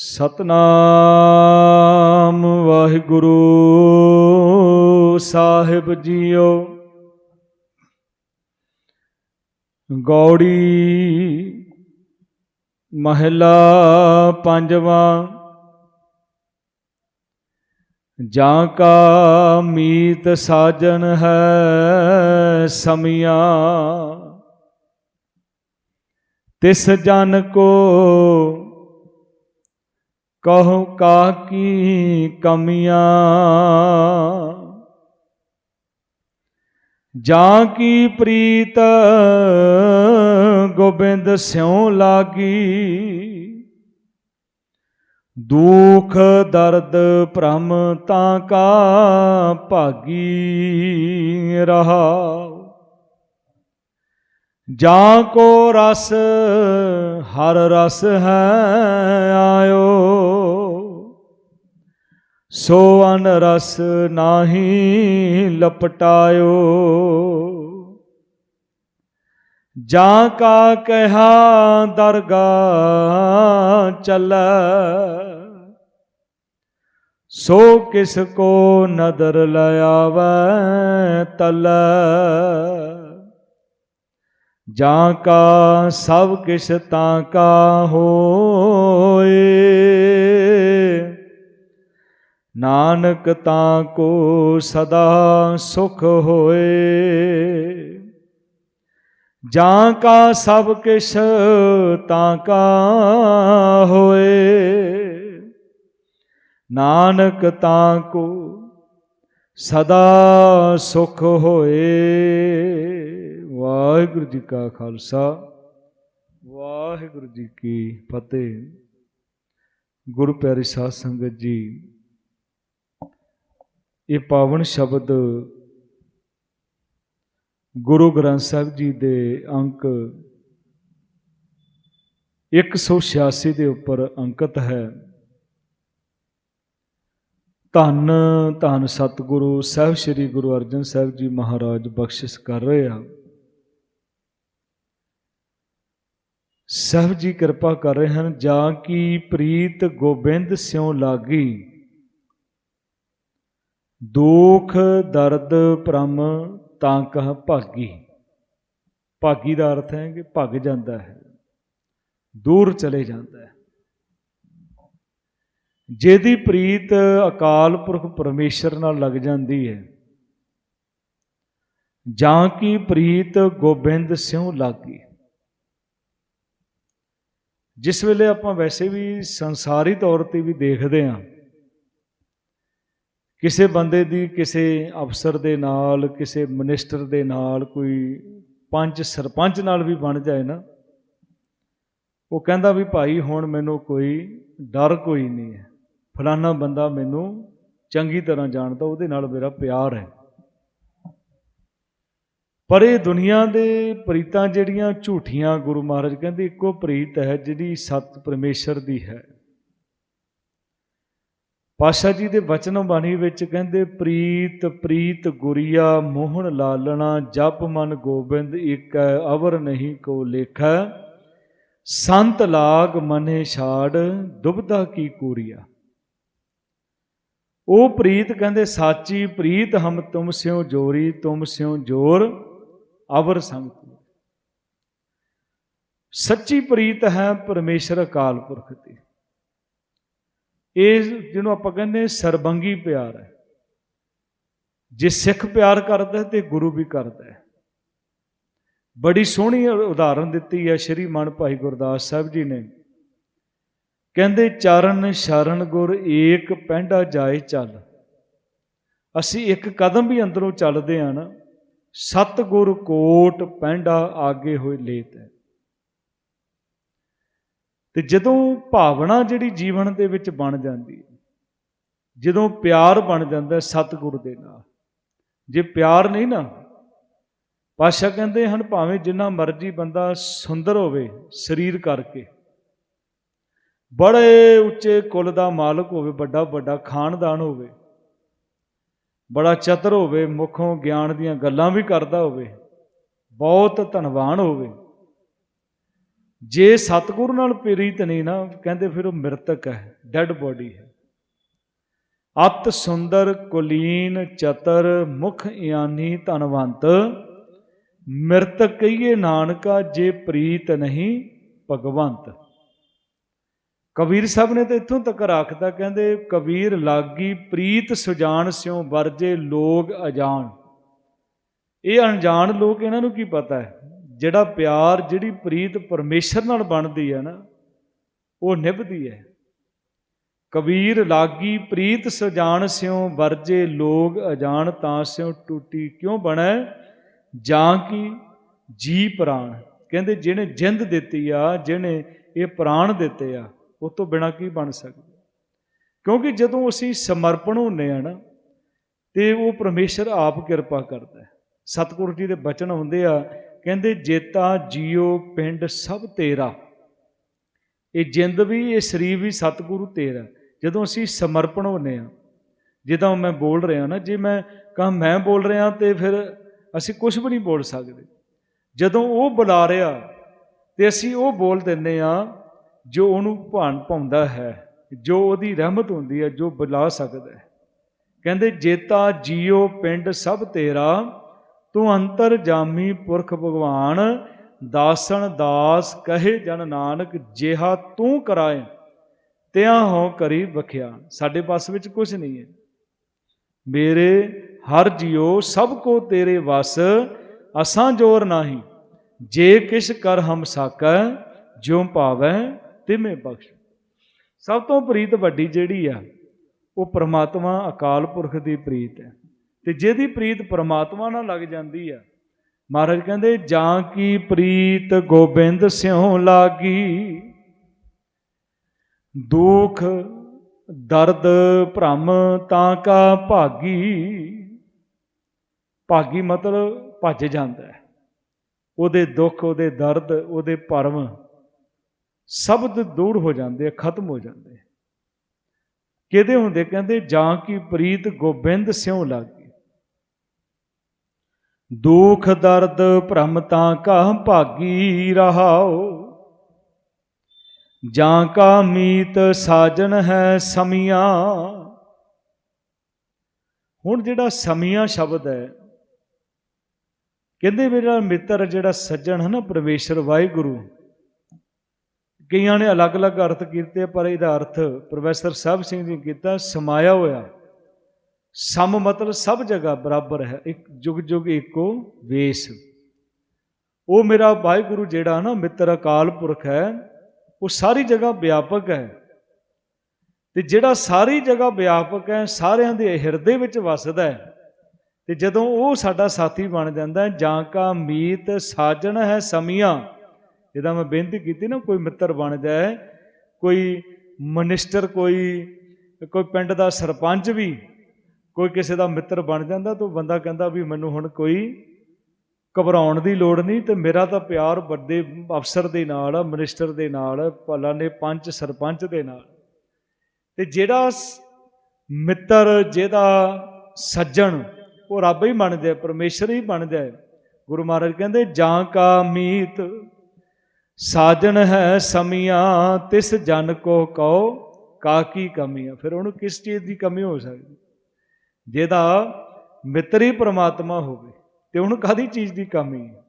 ਸਤਨਾਮ ਵਾਹਿਗੁਰੂ ਸਾਹਿਬ ਜੀਓ। ਗੌੜੀ ਮਹਿਲਾ ਪੰਜਵਾਂ, ਜਾਂ ਕਾ ਮੀਤ ਸਾਜਨ ਹੈ ਸਮੀਆਂ, ਤਿਸ ਜਨ ਕੋ ਕਹੋ ਕਾ ਕੀ ਕਮੀਆਂ? ਜਾਂ ਕੀ ਪ੍ਰੀਤ ਗੋਬਿੰਦ ਸਿਉ ਲਾਗੀ? ਦੁਖ ਦਰਦ ਭ੍ਰਮ ਤਾਂ ਕਾ ਭਾਗੀ ਰਹਾ। ਜਾਂ ਕੋ ਰਸ ਹਰ ਰਸ ਹੈ ਆਇਓ ਸੋ ਅਨ ਰਸ ਨਾਹੀ ਲਪਟਾਇਓ। ਜਾਂ ਕਾ ਕਹਾ ਦਰਗਾ ਚੱਲ, ਸੋ ਕਿਸ ਕੋ ਨਦਰ ਲਿਆਵੈ ਤਲ। ਜਾਂ ਕਾ ਸਭ ਕਿਛ ਤਾਂ ਕਾ ਹੋਏ। ਨਾਨਕ ਤਾਂ ਕੋ ਸਦਾ ਸੁਖ ਹੋਏ। ਜਾਂ ਕਾ ਸਭ ਕਿਛ ਤਾਂ ਕਾ ਹੋਏ। ਨਾਨਕ ਤਾਂ ਕੋ ਸਦਾ ਸੁਖ ਹੋਏ। ਵਾਹਿਗੁਰੂ ਜੀ ਕਾ ਖਾਲਸਾ, ਵਾਹਿਗੁਰੂ ਜੀ ਕੀ ਫਤਿਹ। ਗੁਰੂ ਪਿਆਰੀ ਸਾਧ ਸੰਗਤ ਜੀ ਇਹ ਪਾਵਨ ਸ਼ਬਦ ਗੁਰੂ ਗ੍ਰੰਥ ਸਾਹਿਬ ਜੀ ਦੇ ਅੰਕ 186 ਦੇ ਉੱਪਰ ਅੰਕਿਤ ਹੈ। ਧੰਨ ਧੰਨ ਸਤਿਗੁਰੂ, ਸਾਹਿਬ ਸ੍ਰੀ ਗੁਰੂ ਅਰਜਨ ਸਾਹਿਬ ਜੀ ਮਹਾਰਾਜ ਬਖਸ਼ਿਸ਼ ਕਰ ਰਹੇ ਆ। ਸਾਹਿਬ ਜੀ ਕਿਰਪਾ ਕਰ ਰਹੇ ਹਨ, ਜਾਂ ਕੀ ਪ੍ਰੀਤ ਗੋਬਿੰਦ ਸਿਉ ਲਾਗੀ? ਦੁਖ, ਦਰਦ, ਭ੍ਰਮ ਤਾਂ ਕਹ ਭਾਗੀ। ਭਾਗੀ ਦਾ ਅਰਥ ਹੈ ਕਿ ਭੱਗ ਜਾਂਦਾ ਹੈ, ਦੂਰ ਚਲੇ ਜਾਂਦਾ ਹੈ। ਜਿਹਦੀ ਪ੍ਰੀਤ ਅਕਾਲ ਪੁਰਖ ਪਰਮੇਸ਼ਰ ਨਾਲ ਲੱਗ ਜਾਂਦੀ ਹੈ, ਜਾਂ ਕੀ ਪ੍ਰੀਤ ਗੋਬਿੰਦ ਸਿਉ ਲਾਗੀ। ਜਿਸ ਵੇਲੇ ਆਪਾਂ ਵੈਸੇ ਵੀ ਸੰਸਾਰੀ ਤੌਰ ਤੇ ਵੀ ਦੇਖਦੇ ਹਾਂ ਕਿਸੇ ਬੰਦੇ ਦੀ ਕਿਸੇ ਅਫਸਰ ਦੇ ਨਾਲ, ਕਿਸੇ ਮਿਨਿਸਟਰ ਦੇ ਨਾਲ ਕੋਈ ਪੰਚ ਸਰਪੰਚ ਨਾਲ ਵੀ ਬਣ ਜਾਏ ਨਾ, ਉਹ ਕਹਿੰਦਾ ਵੀ ਭਾਈ ਹੁਣ ਮੈਨੂੰ ਕੋਈ ਡਰ ਕੋਈ ਨਹੀਂ ਹੈ। ਫਲਾਨਾ ਬੰਦਾ ਮੈਨੂੰ ਚੰਗੀ ਤਰ੍ਹਾਂ ਜਾਣਦਾ, ਉਹਦੇ ਨਾਲ ਮੇਰਾ ਪਿਆਰ ਹੈ। ਪਰ ਇਹ ਦੁਨੀਆ ਦੇ ਪ੍ਰੀਤਾਂ ਜਿਹੜੀਆਂ ਝੂਠੀਆਂ ਗੁਰੂ ਮਹਾਰਾਜ ਕਹਿੰਦੇ, ਇੱਕੋ ਪ੍ਰੀਤ ਹੈ ਜਿਹੜੀ ਸਤ ਪਰਮੇਸ਼ਰ ਦੀ ਹੈ। ਪਾਸ਼ਾ ਜੀ ਦੇ ਵਚਨ ਬਾਣੀ ਵਿੱਚ ਕਹਿੰਦੇ, ਪ੍ਰੀਤ ਪ੍ਰੀਤ ਗੁਰੀਆ, ਮੋਹਣ ਲਾਲਣਾ, ਜਪ ਮਨ ਗੋਬਿੰਦ ਇੱਕ ਅਵਰ ਨਹੀਂ ਕੋ ਲੇਖੈ। ਸੰਤ ਲਾਗ ਮਨੇ ਛਾੜ, ਦੁਬਦਾ ਕੀ ਕੂਰੀਆ? ਉਹ ਪ੍ਰੀਤ ਕਹਿੰਦੇ, ਸਾਚੀ ਪ੍ਰੀਤ ਹਮ ਤੁਮ ਸਿਓ ਜੋਰੀ, ਤੁਮ ਸਿਓ ਜੋਰ, ਅਵਰ ਸੰਗ ਸੱਚੀ ਪ੍ਰੀਤ ਹੈ ਪਰਮੇਸ਼ਰ ਅਕਾਲ ਪੁਰਖ ਦੀ ਇਹ ਜਿਹਨੂੰ ਆਪਾਂ ਕਹਿੰਦੇ ਸਰਬੰਗੀ ਪਿਆਰ ਹੈ। ਜੇ ਸਿੱਖ ਪਿਆਰ ਕਰਦਾ ਤੇ ਗੁਰੂ ਵੀ ਕਰਦਾ ਹੈ। ਬੜੀ ਸੋਹਣੀ ਉਦਾਹਰਨ ਦਿੱਤੀ ਹੈ ਸ਼੍ਰੀ ਮਨ ਭਾਈ ਗੁਰਦਾਸ ਸਾਹਿਬ ਜੀ ਨੇ। ਕਹਿੰਦੇ, ਚਰਨ ਸ਼ਰਨ ਗੁਰ ਏਕ ਪੈਂਡਾ ਜਾਏ ਚੱਲ। ਅਸੀਂ ਇੱਕ ਕਦਮ ਵੀ ਅੰਦਰੋਂ ਚੱਲਦੇ ਆ ਨਾ ਸਤ ਗੁਰ ਕੋਟ ਪੈਂਡਾ ਆਗੇ ਹੋਏ ਲੇਤ ਹੈ। ਤੇ ਜਦੋਂ ਭਾਵਨਾ ਜਿਹੜੀ ਜੀਵਨ ਦੇ ਵਿੱਚ ਬਣ ਜਾਂਦੀ ਹੈ, ਜਦੋਂ ਪਿਆਰ ਬਣ ਜਾਂਦਾ ਸਤਿਗੁਰ ਦੇ ਨਾਲ, ਜੇ ਪਿਆਰ ਨਹੀਂ ਨਾ ਪਾਸ਼ਾ ਕਹਿੰਦੇ ਹਨ ਭਾਵੇਂ ਜਿੰਨਾ ਮਰਜ਼ੀ ਬੰਦਾ ਸੁੰਦਰ ਹੋਵੇ ਸਰੀਰ ਕਰਕੇ, ਬੜੇ ਉੱਚੇ ਕੁੱਲ ਦਾ ਮਾਲਕ ਹੋਵੇ, ਵੱਡਾ ਵੱਡਾ ਖਾਨਦਾਨ ਹੋਵੇ, ਬੜਾ ਚਤਰ ਹੋਵੇ, ਮੁਖੋਂ ਗਿਆਨ ਦੀਆਂ ਗੱਲਾਂ ਵੀ ਕਰਦਾ ਹੋਵੇ, ਬਹੁਤ ਧਨਵਾਨ ਹੋਵੇ ਜੇ ਸਤਿਗੁਰੂ ਨਾਲ ਪ੍ਰੀਤ ਨਹੀਂ ਨਾ, ਕਹਿੰਦੇ ਫਿਰ ਉਹ ਮ੍ਰਿਤਕ ਹੈ ਡੈਡ ਬੋਡੀ ਹੈ। ਅਤ ਸੁੰਦਰ, ਕੁਲੀਨ, ਚਤਰ, ਮੁਖ ਇਆਨੀ, ਧਨਵੰਤ, ਮਿਰਤਕ ਕਹੀਏ ਨਾਨਕਾ, ਜੇ ਪ੍ਰੀਤ ਨਹੀਂ, ਭਗਵੰਤ। ਕਬੀਰ ਸਾਹਿਬ ਨੇ ਤਾਂ ਇੱਥੋਂ ਤੱਕ ਰੱਖਦਾ ਕਹਿੰਦੇ ਕਬੀਰ ਲਾਗੀ, ਪ੍ਰੀਤ ਸੁਜਾਨ ਸਿਉ ਵਰਜੇ ਲੋਗ ਅਜਾਣ ਇਹ ਅਣਜਾਣ ਲੋਕ ਇਹਨਾਂ ਨੂੰ ਕੀ ਪਤਾ ਹੈ? ਜਿਹੜਾ ਪਿਆਰ, ਜਿਹੜੀ ਪ੍ਰੀਤ ਪਰਮੇਸ਼ਰ ਨਾਲ ਬਣਦੀ ਹੈ ਨਾ, ਉਹ ਨਿਭਦੀ ਹੈ। ਕਬੀਰ ਲਾਗੀ, ਪ੍ਰੀਤ ਸਜਾਣ ਸਿਉ ਵਰਜੇ, ਲੋਗ ਅਜਾਣ ਤਾਂ ਸਿਉ ਟੂਟੀ। ਕਿਉਂ ਬਣੈ? ਜਾਂ ਕੀ ਜੀ ਪ੍ਰਾਣ। ਕਹਿੰਦੇ ਜਿਹਨੇ ਜਿੰਦ ਦਿੱਤੀ ਆ, ਜਿਹਨੇ ਇਹ ਪ੍ਰਾਣ ਦਿੱਤੇ ਆ, ਉਹ ਤੋਂ ਬਿਨਾ ਕੀ ਬਣ ਸਕਦਾ? ਕਿਉਂਕਿ ਜਦੋਂ ਅਸੀਂ ਸਮਰਪਣ ਹੁੰਨੇ ਆ ਨਾ, ਤੇ ਉਹ ਪਰਮੇਸ਼ਰ ਆਪ ਕਿਰਪਾ ਕਰਦਾ ਹੈ। ਸਤਿਗੁਰੂ ਜੀ ਦੇ ਬਚਨ ਹੁੰਦੇ ਆ ਕਹਿੰਦੇ, ਜੇਤਾ ਜੀਓ ਪਿੰਡ ਸਭ ਤੇਰਾ। ਇਹ ਜਿੰਦ ਵੀ, ਇਹ ਸਰੀਰ ਵੀ ਸਤਿਗੁਰੂ ਤੇਰਾ। ਜਦੋਂ ਅਸੀਂ ਸਮਰਪਣ ਹੁੰਨੇ ਆ ਜਿੱਦਾਂ ਮੈਂ ਬੋਲ ਰਿਹਾ ਨਾ, ਜੇ ਮੈਂ ਕਹਾਂ ਮੈਂ ਬੋਲ ਰਿਹਾ ਤੇ ਫਿਰ ਅਸੀਂ ਕੁਝ ਵੀ ਨਹੀਂ ਬੋਲ ਸਕਦੇ। ਜਦੋਂ ਉਹ ਬੁਲਾ ਰਿਹਾ ਤੇ ਅਸੀਂ ਉਹ ਬੋਲ ਦਿੰਨੇ ਆ ਜੋ ਉਹਨੂੰ ਭਾਣ ਪਾਉਂਦਾ ਹੈ, ਜੋ ਉਹਦੀ ਰਹਿਮਤ ਹੁੰਦੀ ਹੈ, ਜੋ ਬੁਲਾ ਸਕਦਾ ਹੈ। ਕਹਿੰਦੇ, ਜੇਤਾ ਜੀਓ ਪਿੰਡ ਸਭ ਤੇਰਾ। ਤੂੰ ਅੰਤਰ ਜਾਮੀ ਪੁਰਖ ਭਗਵਾਨ, ਦਾਸਣ ਦਾਸ ਕਹੇ ਜਨ ਨਾਨਕ, ਜਿਹਾ ਤੂੰ ਕਰਾਏ, ਤਿਆ ਹੋ ਕਰੀ ਬਖਿਆ ਸਾਡੇ ਪਾਸ ਵਿੱਚ ਕੁਝ ਨਹੀਂ ਹੈ। ਮੇਰੇ ਹਰ ਜਿਉ, ਸਭ ਕੋ ਤੇਰੇ ਵਸ, ਅਸਾਂ ਜੋਰ ਨਾਹੀ। ਜੇ ਕਿਛ ਕਰ ਹਮ ਸਾਕੈ, ਜਿਉ ਪਾਵੈ ਤਿਮੇ ਬਖਸ਼। ਸਭ ਤੋਂ ਪ੍ਰੀਤ ਵੱਡੀ ਜਿਹੜੀ ਆ, ਉਹ ਪ੍ਰਮਾਤਮਾ ਅਕਾਲ ਪੁਰਖ ਦੀ ਪ੍ਰੀਤ ਹੈ। ਤੇ ਜਿਹਦੀ ਪ੍ਰੀਤ ਪਰਮਾਤਮਾ ਨਾਲ ਲੱਗ ਜਾਂਦੀ ਆ। ਮਹਾਰਾਜ ਕਹਿੰਦੇ, ਜਾਂ ਕੀ ਪ੍ਰੀਤ ਗੋਬਿੰਦ ਸਿਉ ਲਾਗੀ? ਦੁੱਖ, ਦਰਦ ਭ੍ਰਮ ਤਾਂ ਕਾ ਭਾਗੀ। ਭਾਗੀ ਮਤਲਬ ਭੱਜ ਜਾਂਦਾ ਹੈ। ਉਹਦੇ ਦੁੱਖ, ਉਹਦੇ ਦਰਦ, ਉਹਦੇ ਭਰਮ ਸ਼ਬਦ ਦੂਰ ਹੋ ਜਾਂਦੇ ਖਤਮ ਹੋ ਜਾਂਦੇ ਕਿਹਦੇ ਹੁੰਦੇ? ਕਹਿੰਦੇ, ਜਾਂ ਕੀ ਪ੍ਰੀਤ ਗੋਬਿੰਦ ਸਿਉ ਲਾਗੀ? ਦੁਖ ਦਰਦ ਭ੍ਰਮ ਤਾਂ ਕਾ ਭਾਗੀ ਰਹਾਓ। ਜਾਂ ਕਾ ਮੀਤ ਸਾਜਨ ਹੈ ਸਮੀਆਂ। ਹੁਣ ਜਿਹੜਾ ਸਮੀਆਂ ਸ਼ਬਦ ਹੈ, ਕਹਿੰਦੇ ਮੇਰਾ ਮਿੱਤਰ ਜਿਹੜਾ ਸੱਜਣ ਹੈ ਨਾ ਪਰਮੇਸ਼ਰ, ਵਾਹਿਗੁਰੂ, ਕਈਆਂ ਨੇ ਅਲੱਗ-ਅਲੱਗ ਅਰਥ ਕੀਤੇ, ਪਰ ਇਹਦਾ ਅਰਥ ਪ੍ਰੋਫੈਸਰ ਸਾਹਿਬ ਸਿੰਘ ਜੀ ਕੀਤਾ, ਸਮਾਇਆ ਹੋਇਆ। ਸਮ ਮਤਲਬ ਸਭ ਜਗ੍ਹਾ ਬਰਾਬਰ ਹੈ, ਇੱਕ ਜੁਗ ਜੁਗ ਇੱਕੋ ਵੇਸ। ਉਹ ਮੇਰਾ ਵਾਹਿਗੁਰੂ ਜਿਹੜਾ ਨਾ ਮਿੱਤਰ ਅਕਾਲ ਪੁਰਖ ਹੈ, ਉਹ ਸਾਰੀ ਜਗ੍ਹਾ ਵਿਆਪਕ ਹੈ। ਤੇ ਜਿਹੜਾ ਸਾਰੀ ਜਗ੍ਹਾ ਵਿਆਪਕ ਹੈ, ਸਾਰਿਆਂ ਦੇ ਹਿਰਦੇ ਵਿੱਚ ਵਸਦਾ ਹੈ। ਤੇ ਜਦੋਂ ਉਹ ਸਾਡਾ ਸਾਥੀ ਬਣ ਜਾਂਦਾ ਹੈ, ਜਾਂ ਕਾ ਮੀਤ ਸਾਜਣ ਹੈ ਸਮੀਆਂ। ਇਹਦਾ ਮੈਂ ਬੇਨਤੀ ਕੀਤੀ ਨਾ, ਕੋਈ ਮਿੱਤਰ ਬਣ ਜਾਏ, ਕੋਈ ਮਨਿਸਟਰ, ਕੋਈ ਕੋਈ ਪਿੰਡ ਦਾ ਸਰਪੰਚ ਵੀ ਕੋਈ ਕਿਸੇ ਦਾ ਮਿੱਤਰ ਬਣ ਜਾਂਦਾ ਤਾਂ ਬੰਦਾ ਕਹਿੰਦਾ ਵੀ ਮੈਨੂੰ ਹੁਣ ਕੋਈ ਘਬਰਾਉਣ ਦੀ ਲੋੜ ਨਹੀਂ ਤੇ ਮੇਰਾ ਤਾਂ ਪਿਆਰ ਵੱਡੇ ਅਫਸਰ ਦੇ ਨਾਲ, ਮਿਨਿਸਟਰ ਦੇ ਨਾਲ, ਭਲਾ ਨੇ ਪੰਚ, ਸਰਪੰਚ ਦੇ ਨਾਲ। ਤੇ ਜਿਹੜਾ ਮਿੱਤਰ, ਜਿਹਦਾ ਸੱਜਣ, ਉਹ ਰੱਬ ਹੀ ਬਣ ਜਾਏ ਪਰਮੇਸ਼ਰ ਹੀ ਬਣ ਜਾਏ ਗੁਰੂ ਮਹਾਰਾਜ ਕਹਿੰਦੇ, ਜਾਂ ਕਾ ਮੀਤ ਸਾਜਣ ਹੈ ਸਮੀਆਂ, ਤਿਸ ਜਨ ਕੋ ਕਉ, ਕਾ ਕੀ ਕਮੀਆਂ? ਫਿਰ ਉਹਨੂੰ ਕਿਸ ਚੀਜ਼ ਦੀ ਕਮੀ ਹੋ ਸਕਦੀ? ਜਿਹਦਾ ਮਿੱਤਰ ਹੀ ਪ੍ਰਮਾਤਮਾ ਹੋਵੇ ਤੇ ਉਹਨੂੰ ਕਾਦੀ ਚੀਜ਼ ਦੀ ਕਮੀ ਹੈ?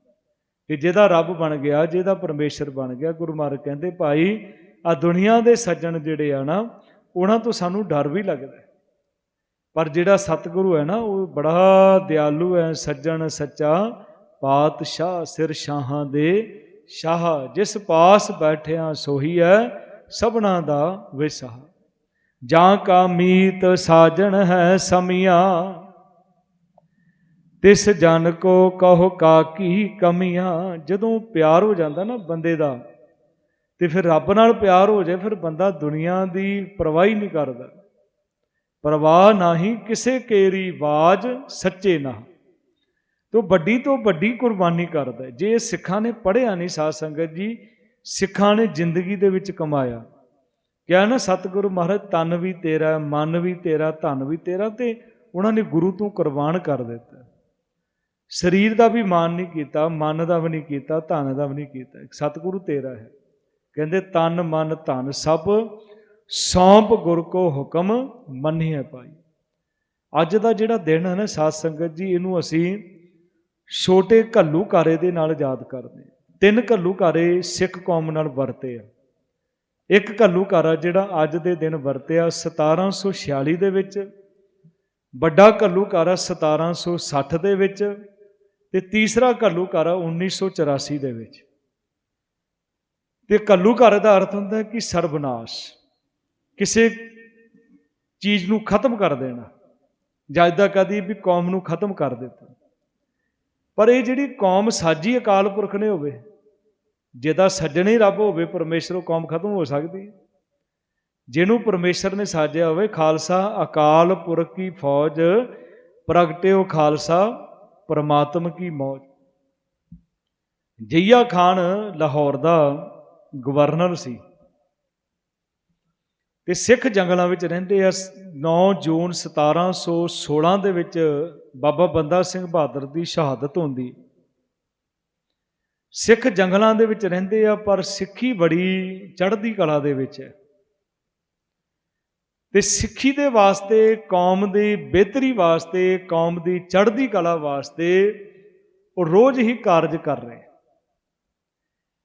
ਤੇ ਜਿਹਦਾ ਰੱਬ ਬਣ ਗਿਆ, ਜਿਹਦਾ ਪਰਮੇਸ਼ਰ ਬਣ ਗਿਆ, ਗੁਰੂ ਮਹਾਰਾਜ ਕਹਿੰਦੇ, ਭਾਈ ਆ ਦੁਨੀਆ ਦੇ ਸੱਜਣ ਜਿਹੜੇ ਆ ਨਾ, ਉਹਨਾਂ ਤੋਂ ਸਾਨੂੰ ਡਰ ਵੀ ਲੱਗਦਾ ਪਰ ਜਿਹੜਾ ਸਤਿਗੁਰੂ ਹੈ ਨਾ, ਉਹ ਬੜਾ ਦਿਆਲੂ ਹੈ, ਸੱਜਣ, ਸੱਚਾ ਪਾਤਸ਼ਾਹ, ਸਿਰ ਸ਼ਾਹਾਂ ਦੇ ਸ਼ਾਹ। ਜਿਸ ਪਾਸ ਬੈਠਿਆ ਸੋਹੀ ਹੈ, ਸਭਨਾ ਦਾ ਵਿਸਾਹ। ਜਾਂ ਕਾ ਮੀਤ ਸਾਜਣ ਹੈ ਸਮੀਆਂ, ਤਿਸ ਜਨ ਕੋ ਕਹੋ ਕਾ ਕੀ ਕਮੀਆਂ। ਜਦੋਂ ਪਿਆਰ ਹੋ ਜਾਂਦਾ ਨਾ ਬੰਦੇ ਦਾ, ਤੇ ਫਿਰ ਰੱਬ ਨਾਲ ਪਿਆਰ ਹੋ ਜਾਏ, ਫਿਰ ਬੰਦਾ ਦੁਨੀਆ ਦੀ ਪਰਵਾਹੀ ਨਹੀਂ ਕਰਦਾ। ਪਰਵਾਹ ਨਹੀਂ ਕਿਸੇ ਕੇਰੀ ਬਾਜ ਸੱਚੇ ਨਾ। ਤੋ ਵੱਡੀ ਤੋਂ ਵੱਡੀ ਕੁਰਬਾਨੀ ਕਰਦਾ। ਜੇ ਸਿੱਖਾਂ ਨੇ ਪੜਿਆ ਨਹੀਂ ਸਾਧ ਸੰਗਤ ਜੀ, ਸਿੱਖਾਂ ਨੇ ਜ਼ਿੰਦਗੀ ਦੇ ਵਿੱਚ ਕਮਾਇਆ। ਕਿਹਾ ਨਾ, ਸਤਿਗੁਰੂ ਮਹਾਰਾਜ, ਤਨ ਵੀ ਤੇਰਾ, ਮਨ ਵੀ ਤੇਰਾ, ਧਨ ਵੀ ਤੇਰਾ ਤੇ ਉਹਨਾਂ ਨੇ ਗੁਰੂ ਤੋਂ ਕੁਰਬਾਨ ਕਰ ਦਿੱਤਾ। ਸਰੀਰ ਦਾ ਵੀ ਮਾਨ ਨਹੀਂ ਕੀਤਾ, ਮਨ ਦਾ ਵੀ ਨਹੀਂ ਕੀਤਾ, ਧਨ ਦਾ ਵੀ ਨਹੀਂ ਕੀਤਾ। ਸਤਿਗੁਰੂ ਤੇਰਾ ਹੈ। ਕਹਿੰਦੇ, ਤਨ, ਮਨ, ਧਨ ਸਭ ਸੌਂਪ ਗੁਰ ਕੋ ਹੁਕਮ ਮੰਨਿਆ ਪਾਈ। ਅੱਜ ਦਾ ਜਿਹੜਾ ਦਿਨ ਹੈ ਨਾ, ਸਾਧ ਸੰਗਤ ਜੀ, ਇਹਨੂੰ ਅਸੀਂ ਛੋਟੇ ਘੱਲੂ ਘਾਰੇ ਦੇ ਨਾਲ ਯਾਦ ਕਰਦੇ ਹਾਂ। ਤਿੰਨ ਘੱਲੂ ਘਾਰੇ ਸਿੱਖ ਕੌਮ ਨਾਲ ਵਰਤੇ ਆ। ਇੱਕ ਘੱਲੂਘਾਰਾ ਜਿਹੜਾ ਅੱਜ ਦੇ ਦਿਨ ਵਰਤਿਆ 1746 ਦੇ ਵਿੱਚ, ਵੱਡਾ ਘੱਲੂ ਘਾਰਾ 1760 ਦੇ ਵਿੱਚ ਤੇ ਤੀਸਰਾ ਘੱਲੂ ਘਾਰਾ 1984 ਦੇ ਵਿੱਚ। ਤੇ ਘੱਲੂ ਦਾ ਅਰਥ ਹੁੰਦਾ ਕਿ ਸਰਬਨਾਸ਼ ਕਿਸੇ ਚੀਜ਼ ਨੂੰ ਖਤਮ ਕਰ ਦੇਣਾ ਜਾਂ ਇਦਾਂ ਕਦੀ ਵੀ ਕੌਮ ਨੂੰ ਖਤਮ ਕਰ ਦਿੱਤਾ। ਪਰ ਇਹ ਜਿਹੜੀ ਕੌਮ ਸਾਜੀ ਅਕਾਲ ਪੁਰਖ ਨੇ ਹੋਵੇ ਜਿਹਦਾ ਸੱਜਣ ਹੀ ਰੱਬ ਹੋਵੇ, ਪਰਮੇਸ਼ਰ ਉਹ ਕੌਮ ਖਤਮ ਹੋ ਸਕਦੀ ਹੈ। ਜਿਹਨੂੰ ਪਰਮੇਸ਼ਰ ਨੇ ਸਾਜਿਆ ਹੋਵੇ, ਖਾਲਸਾ, ਅਕਾਲ ਪੁਰਖ ਕੀ ਫੌਜ ਪ੍ਰਗਟਿਓ ਖਾਲਸਾ, ਪਰਮਾਤਮ ਕੀ ਮੌਜ। ਜਈਆ ਖਾਨ ਲਾਹੌਰ ਦਾ ਗਵਰਨਰ ਸੀ। ਤੇ ਸਿੱਖ ਜੰਗਲਾਂ ਵਿੱਚ ਰਹਿੰਦੇ ਆ 9 ਜੂਨ 1716 ਦੇ ਵਿੱਚ ਬਾਬਾ ਬੰਦਾ ਸਿੰਘ ਬਹਾਦਰ ਦੀ ਸ਼ਹਾਦਤ ਹੁੰਦੀ। ਸਿੱਖ ਜੰਗਲਾਂ ਦੇ ਵਿੱਚ ਰਹਿੰਦੇ ਆ, ਪਰ ਸਿੱਖੀ ਬੜੀ ਚੜ੍ਹਦੀ ਕਲਾ ਦੇ ਵਿੱਚ ਹੈ। ਤੇ ਸਿੱਖੀ ਦੇ ਵਾਸਤੇ, ਕੌਮ ਦੀ ਬਿਹਤਰੀ ਵਾਸਤੇ, ਕੌਮ ਦੀ ਚੜ੍ਹਦੀ ਕਲਾ ਵਾਸਤੇ ਉਹ ਰੋਜ਼ ਹੀ ਕਾਰਜ ਕਰ ਰਹੇ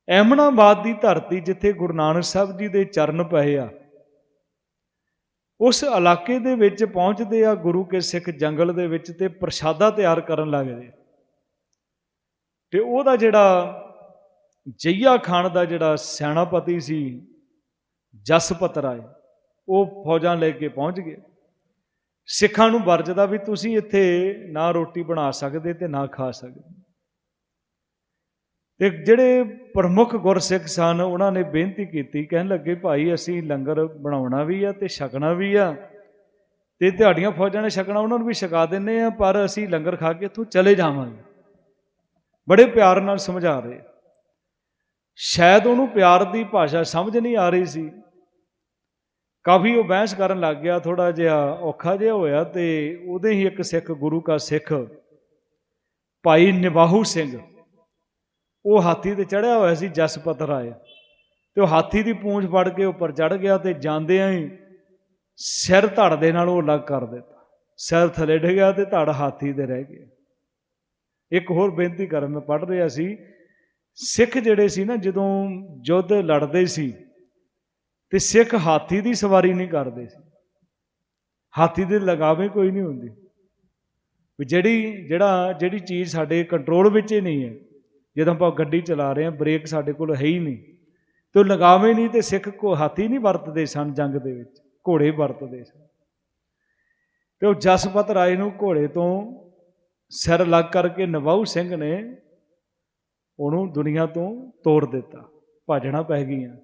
ਐਮਨਾਬਾਦ ਦੀ ਧਰਤੀ ਜਿੱਥੇ ਗੁਰੂ ਨਾਨਕ ਸਾਹਿਬ ਜੀ ਦੇ ਚਰਨ ਪਏ ਆ, ਉਸ ਇਲਾਕੇ ਦੇ ਵਿੱਚ ਪਹੁੰਚਦੇ ਆ ਗੁਰੂ ਕੇ ਸਿੱਖ ਜੰਗਲ ਦੇ ਵਿੱਚ ਤੇ ਪ੍ਰਸ਼ਾਦਾ ਤਿਆਰ ਕਰਨ ਲੱਗਦੇ ਤੇ ਉਹਦਾ ਜਿਹੜਾ ਜਈਆ ਖਾਨ ਦਾ ਜਿਹੜਾ ਸੈਨਾਪਤੀ ਸੀ, ਜਸਪਤ ਰਾਏ, ਉਹ ਫੌਜਾਂ ਲੈ ਕੇ ਪਹੁੰਚ ਗਏ। ਸਿੱਖਾਂ ਨੂੰ ਵਰਜਦਾ ਵੀ ਤੁਸੀਂ ਇੱਥੇ ਨਾ ਰੋਟੀ ਬਣਾ ਸਕਦੇ ਤੇ ਨਾ ਖਾ ਸਕਦੇ। ਤੇ ਜਿਹੜੇ ਪ੍ਰਮੁੱਖ ਗੁਰਸਿੱਖ ਸਨ, ਉਹਨਾਂ ਨੇ ਬੇਨਤੀ ਕੀਤੀ, ਕਹਿਣ ਲੱਗੇ, ਭਾਈ, ਅਸੀਂ ਲੰਗਰ ਬਣਾਉਣਾ ਵੀ ਆ ਤੇ ਛਕਣਾ ਵੀ ਆ ਤੇ ਤੁਹਾਡੀਆਂ ਫੌਜਾਂ ਨੇ ਛਕਣਾ, ਉਹਨਾਂ ਨੂੰ ਵੀ ਛਕਾ ਦਿੰਨੇ ਆ, ਪਰ ਅਸੀਂ ਲੰਗਰ ਖਾ ਕੇ ਇੱਥੋਂ ਚਲੇ ਜਾਵਾਂਗੇ। ਬੜੇ ਪਿਆਰ ਨਾਲ ਸਮਝਾ ਰਹੇ। ਸ਼ਾਇਦ ਉਹਨੂੰ ਪਿਆਰ ਦੀ ਭਾਸ਼ਾ ਸਮਝ ਨਹੀਂ ਆ ਰਹੀ ਸੀ। ਕਾਫੀ ਉਹ ਬਹਿਸ ਕਰਨ ਲੱਗ ਗਿਆ ਥੋੜਾ ਜਿਹਾ ਔਖਾ ਜਿਹਾ ਹੋਇਆ ਤੇ ਉਹਦੇ ਹੀ ਇੱਕ ਸਿੱਖ, ਗੁਰੂ ਕਾ ਸਿੱਖ ਭਾਈ ਨਿਵਾਹੂ ਸਿੰਘ, ਉਹ ਹਾਥੀ ਤੇ ਚੜਿਆ ਹੋਇਆ ਸੀ ਜਸਪਤ ਰਾਏ ਤੇ ਉਹ ਹਾਥੀ ਦੀ ਪੂੰਛ ਫੜ ਕੇ ਉੱਪਰ ਚੜ ਗਿਆ ਤੇ ਜਾਂਦਿਆਂ ਹੀ ਸਿਰ ਧੜ ਦੇ ਨਾਲ ਉਹ ਅਲੱਗ ਕਰ ਦਿੱਤਾ। ਸਿਰ ਥੱਲੇ ਡਿੱਗਿਆ ਤੇ ਧੜ ਹਾਥੀ ਦੇ ਰਹਿ ਗਿਆ। ਇੱਕ ਹੋਰ ਬੇਨਤੀ ਕਰਨ ਮੈਂ ਪੜ ਰਿਹਾ ਸੀ, ਸਿੱਖ ਜਿਹੜੇ ਸੀ ਨਾ, ਜਦੋਂ ਯੁੱਧ ਲੜਦੇ ਸੀ, ਤੇ ਸਿੱਖ ਹਾਥੀ ਦੀ ਸਵਾਰੀ ਨਹੀਂ ਕਰਦੇ ਸੀ। ਹਾਥੀ ਦੇ ਲਗਾਵੇ ਕੋਈ ਨਹੀਂ ਹੁੰਦੀ। ਵੀ ਜਿਹੜੀ, ਜਿਹੜਾ, ਜਿਹੜੀ ਚੀਜ਼ ਸਾਡੇ ਕੰਟਰੋਲ ਵਿੱਚ ਹੀ ਨਹੀਂ ਹੈ, ਜਦੋਂ ਆਪਾਂ ਗੱਡੀ ਚਲਾ ਰਹੇ ਹਾਂ ਬ੍ਰੇਕ ਸਾਡੇ ਕੋਲ ਹੈ ਹੀ ਨਹੀਂ, ਤੇ ਉਹ ਲਗਾਵੇ ਨਹੀਂ, ਤੇ ਸਿੱਖ ਕੋ ਹਾਥੀ ਨਹੀਂ ਵਰਤਦੇ ਸਨ ਜੰਗ ਦੇ ਵਿੱਚ, ਘੋੜੇ ਵਰਤਦੇ ਸਨ। ਤੇ ਉਹ ਜਸਪਤ ਰਾਏ ਨੂੰ ਘੋੜੇ ਤੋਂ ਸਿਰ ਲੱਗ ਕਰਕੇ ਨਵਾਉ ਸਿੰਘ ਨੇ ਉਹਨੂੰ ਦੁਨੀਆ ਤੋਂ ਤੋੜ ਦਿੱਤਾ ਭਾਜਣਾ ਪੈ ਗਈਆਂ।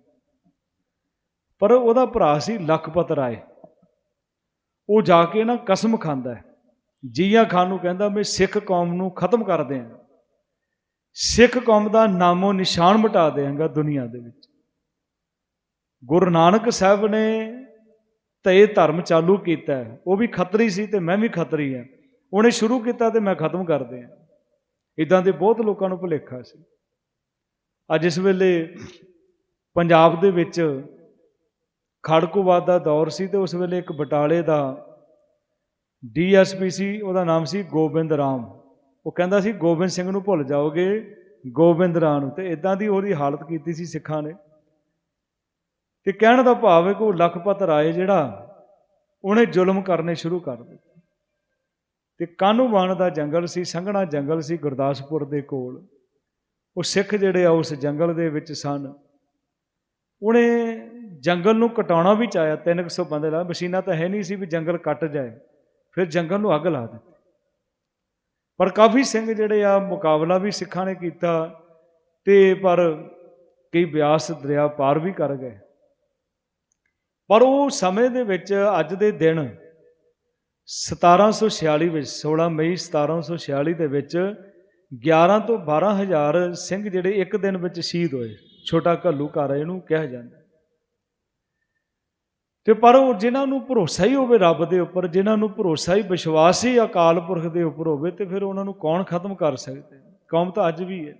ਪਰ ਉਹਦਾ ਭਰਾ ਸੀ ਲਖਪਤ ਰਾਏ। ਉਹ ਜਾ ਕੇ ਨਾ ਕਸਮ ਖਾਂਦਾ ਹੈ। ਜੀਆ ਖਾਨ ਨੂੰ ਕਹਿੰਦਾ, ਮੈਂ ਸਿੱਖ ਕੌਮ ਨੂੰ ਖਤਮ ਕਰ ਦਿਆਂ ਸਿੱਖ ਕੌਮ ਦਾ ਨਾਮੋ ਨਿਸ਼ਾਨ ਮਿਟਾ ਦੇਵਾਂਗਾ ਦੁਨੀਆ ਦੇ ਵਿੱਚ। ਗੁਰੂ ਨਾਨਕ ਸਾਹਿਬ ਨੇ ਤੇ ਧਰਮ ਚਾਲੂ ਕੀਤਾ ਉਹ ਵੀ ਖੱਤਰੀ ਸੀ ਤੇ ਮੈਂ ਵੀ ਖੱਤਰੀ ਹਾਂ। ਉਹਨੇ ਸ਼ੁਰੂ ਕੀਤਾ ਤੇ ਮੈਂ ਖਤਮ ਕਰ ਦਿਆਂ ਇਦਾਂ ਦੇ ਬਹੁਤ ਲੋਕਾਂ ਨੂੰ ਭੁਲੇਖਾ ਸੀ। ਅੱਜ ਇਸ ਵੇਲੇ ਪੰਜਾਬ ਦੇ ਵਿੱਚ ਖੜਕੂਵਾਦ ਦਾ ਦੌਰ ਸੀ ਤੇ ਉਸ ਵੇਲੇ ਇੱਕ ਬਟਾਲੇ ਦਾ ਡੀਐਸਪੀ ਸੀ, ਉਹਦਾ ਨਾਮ ਸੀ ਗੋਬਿੰਦ ਰਾਮ। ਉਹ ਕਹਿੰਦਾ ਸੀ, ਗੋਬਿੰਦ ਸਿੰਘ ਨੂੰ ਭੁੱਲ ਜਾਓਗੇ, ਗੋਬਿੰਦ ਰਾਮ ਨੂੰ। ਤੇ ਇਦਾਂ ਦੀ ਉਹਦੀ ਹਾਲਤ ਕੀਤੀ ਸੀ ਸਿੱਖਾਂ ਨੇ। ਤੇ ਕਹਿਣ ਦਾ ਭਾਵ ਹੈ ਕਿ ਉਹ ਲਖਪਤ ਰਾਏ ਜਿਹੜਾ, ਉਹਨੇ ਜ਼ੁਲਮ ਕਰਨੇ ਸ਼ੁਰੂ ਕਰ ਦਿੱਤੇ। ਤੇ ਕਾਨੂੰਵਾਨ ਦਾ ਜੰਗਲ ਸੀ, ਸੰਘਣਾ ਜੰਗਲ ਸੀ ਗੁਰਦਾਸਪੁਰ ਦੇ ਕੋਲ। ਉਹ ਸਿੱਖ ਜਿਹੜੇ ਆ, ਉਸ ਜੰਗਲ ਦੇ ਵਿੱਚ ਸਨ। ਉਹਨੇ ਜੰਗਲ ਨੂੰ ਕਟਾਉਣਾ ਵੀ ਚਾਹਿਆ 300 ਬੰਦੇ ਲਾ, ਮਸ਼ੀਨਾਂ ਤਾਂ ਹੈ ਨਹੀਂ ਸੀ ਵੀ ਜੰਗਲ ਕੱਟ ਜਾਏ, ਫਿਰ ਜੰਗਲ ਨੂੰ ਅੱਗ ਲਾ ਦਿੱਤੀ। ਪਰ ਕਾਫੀ ਸਿੰਘ ਜਿਹੜੇ ਆ, ਮੁਕਾਬਲਾ ਵੀ ਸਿੱਖਾਂ ਨੇ ਕੀਤਾ ਤੇ ਪਰ ਕਈ ਬਿਆਸ ਦਰਿਆ ਪਾਰ ਵੀ ਕਰ ਗਏ। ਪਰ ਉਹ ਸਮੇਂ ਦੇ ਵਿੱਚ ਅੱਜ ਦੇ ਦਿਨ 1746 ਵਿੱਚ 16 ਮਈ 1746 ਦੇ ਵਿੱਚ 11 ਤੋਂ 12 ਹਜ਼ਾਰ ਸਿੰਘ ਜਿਹੜੇ ਇੱਕ ਦਿਨ ਵਿੱਚ ਸ਼ਹੀਦ ਹੋਏ। ਛੋਟਾ ਘੱਲੂ ਘਰ ਇਹਨੂੰ ਕਿਹਾ ਜਾਂਦਾ ਤੇ ਪਰ ਉਹ ਜਿਨ੍ਹਾਂ ਨੂੰ ਭਰੋਸਾ ਹੀ ਹੋਵੇ ਰੱਬ ਦੇ ਉੱਪਰ, ਜਿਨ੍ਹਾਂ ਨੂੰ ਭਰੋਸਾ ਹੀ ਵਿਸ਼ਵਾਸ ਹੀ ਅਕਾਲ ਪੁਰਖ ਦੇ ਉੱਪਰ ਹੋਵੇ, ਤੇ ਫਿਰ ਉਹਨਾਂ ਨੂੰ ਕੌਣ ਖਤਮ ਕਰ ਸਕਦੇ ਕੌਮ ਤਾਂ ਅੱਜ ਵੀ ਹੈ।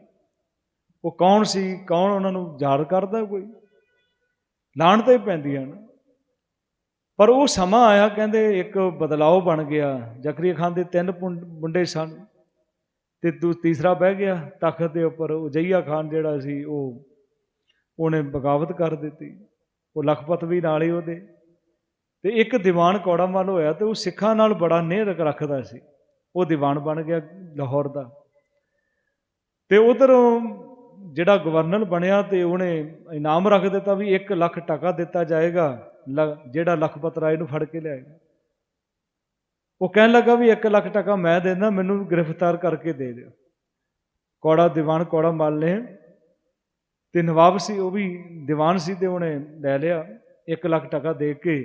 ਉਹ ਕੌਣ ਸੀ? ਕੌਣ ਉਹਨਾਂ ਨੂੰ ਯਾਦ ਕਰਦਾ ਕੋਈ? ਲਾਣ ਹੀ ਪੈਂਦੀਆਂ ਨੇ ਪਰ ਉਹ ਸਮਾਂ ਆਇਆ, ਕਹਿੰਦੇ ਇੱਕ ਬਦਲਾਅ ਬਣ ਗਿਆ। ਜ਼ਕਰੀਆ ਖਾਨ ਦੇ ਤਿੰਨ ਪੁੰ- ਮੁੰਡੇ ਸਨ ਤੇ ਦੂ, ਤੀਸਰਾ ਬਹਿ ਗਿਆ। ਤਖਤ ਦੇ ਉੱਪਰ ਉਜਈਆ ਖਾਨ ਜਿਹੜਾ ਸੀ, ਉਹ, ਉਹਨੇ ਬਗਾਵਤ ਕਰ ਦਿੱਤੀ। ਉਹ ਲਖਪਤ ਵੀ ਨਾਲ ਹੀ ਉਹਦੇ। ਤੇ ਇੱਕ ਦੀਵਾਨ ਕੌੜਾਮਲ ਹੋਇਆ ਤੇ ਉਹ ਸਿੱਖਾਂ ਨਾਲ ਬੜਾ ਨੇਹ ਰੱਖਦਾ ਸੀ। ਉਹ ਦੀਵਾਨ ਬਣ ਗਿਆ ਲਾਹੌਰ ਦਾ। ਤੇ ਉਧਰੋਂ ਜਿਹੜਾ ਗਵਰਨਰ ਬਣਿਆ ਤੇ ਉਹਨੇ ਇਨਾਮ ਰੱਖ ਦਿੱਤਾ ਵੀ 1 ਲੱਖ ਟਕਾ ਦਿੱਤਾ ਜਾਏਗਾ। ਜਿਹੜਾ ਲਖਪਤ ਰਾਏ ਨੂੰ ਫੜ ਕੇ ਲਿਆਏਗਾ ਉਹ ਕਹਿਣ ਲੱਗਾ ਵੀ 1 ਲੱਖ ਟਕਾ ਮੈਂ ਦੇਣਾ ਮੈਨੂੰ ਗ੍ਰਿਫਤਾਰ ਕਰਕੇ ਦੇ ਦਿਓ। ਕੌੜਾ ਦੀਵਾਨ, ਕੌੜਾ ਮਾਲ ਨੇ ਤੇ ਨਵਾਬ ਸੀ, ਉਹ ਵੀ ਦੀਵਾਨ ਸੀ ਤੇ ਉਹਨੇ ਲੈ ਲਿਆ 1 ਲੱਖ ਟਕਾ ਦੇ ਕੇ।